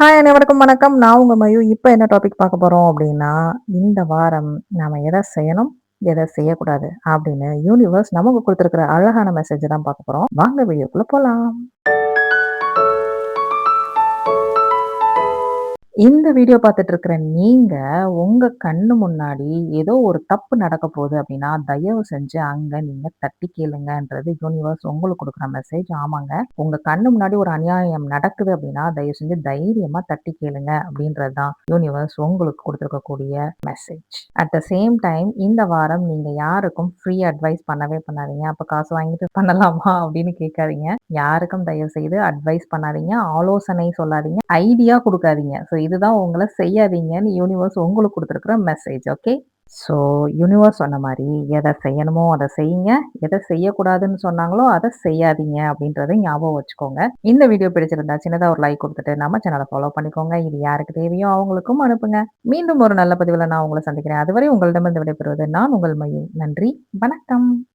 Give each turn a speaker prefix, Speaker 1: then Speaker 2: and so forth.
Speaker 1: Hi அனைவருக்கும் வணக்கம். நான் உங்க மயு. இப்போ என்ன டாபிக் பார்க்க போறோம் அப்படின்னா இந்த வாரம் நாம எதை செய்யணும் எதை செய்யக்கூடாது அப்படின்னு யூனிவர்ஸ் நமக்கு கொடுத்துருக்கிற அழகான மெசேஜ் தான் பார்க்க போறோம். வாங்க வீடியோக்குள்ளே போகலாம் இந்த வீடியோ பார்த்துட்டு இருக்கிற நீங்க உங்க கண்ணு முன்னாடி ஏதோ ஒரு தப்பு நடக்க போகுது அப்படின்னா தயவு செஞ்சு அங்க நீங்க தட்டி கேளுங்கன்றது யூனிவர்ஸ் உங்களுக்கு கொடுக்குற மெசேஜ் ஆமாங்க. உங்க கண்ணு முன்னாடி ஒரு அநியாயம் நடக்குது அப்படின்னா தயவு செஞ்சு தைரியமா தட்டி கேளுங்க அப்படின்றது தான் யூனிவர்ஸ் உங்களுக்கு கொடுத்துருக்கக்கூடிய message at the same time இந்த வாரம் நீங்க யாருக்கும் ஃப்ரீ அட்வைஸ் பண்ணவே பண்ணாதீங்க. அப்ப காசு வாங்கிட்டு பண்ணலாமா அப்படின்னு கேட்காதீங்க. யாருக்கும் தயவு செய்து அட்வைஸ் பண்ணாதீங்க. ஆலோசனை சொல்லாதீங்க. ஐடியா கொடுக்காதீங்க. ஸோ இதுதான் உங்களை செய்யாதீங்கன்னு யூனிவர்ஸ் உங்களுக்கு கொடுத்துருக்குற மெசேஜ் ஓகே ஸோ யூனிவர்ஸ் சொன்ன மாதிரி எதை செய்யணுமோ அதை செய்யுங்க. எதை செய்யக்கூடாதுன்னு சொன்னாங்களோ அதை செய்யாதீங்க அப்படின்றத ஞாபகம் வச்சுக்கோங்க. இந்த வீடியோ பிடிச்சிருந்தா சின்னதாக ஒரு லைக் கொடுத்துட்டு நம்ம சேனலை ஃபாலோ பண்ணிக்கோங்க. இது யாருக்கு தேவையோ அவங்களுக்கும் அனுப்புங்க. மீண்டும் ஒரு நல்ல பதிவில் நான் உங்களை சந்திக்கிறேன். அதுவரை உங்களிடமிருந்து விடைபெறுவது நான் உங்கள் மையம் நன்றி. வணக்கம்.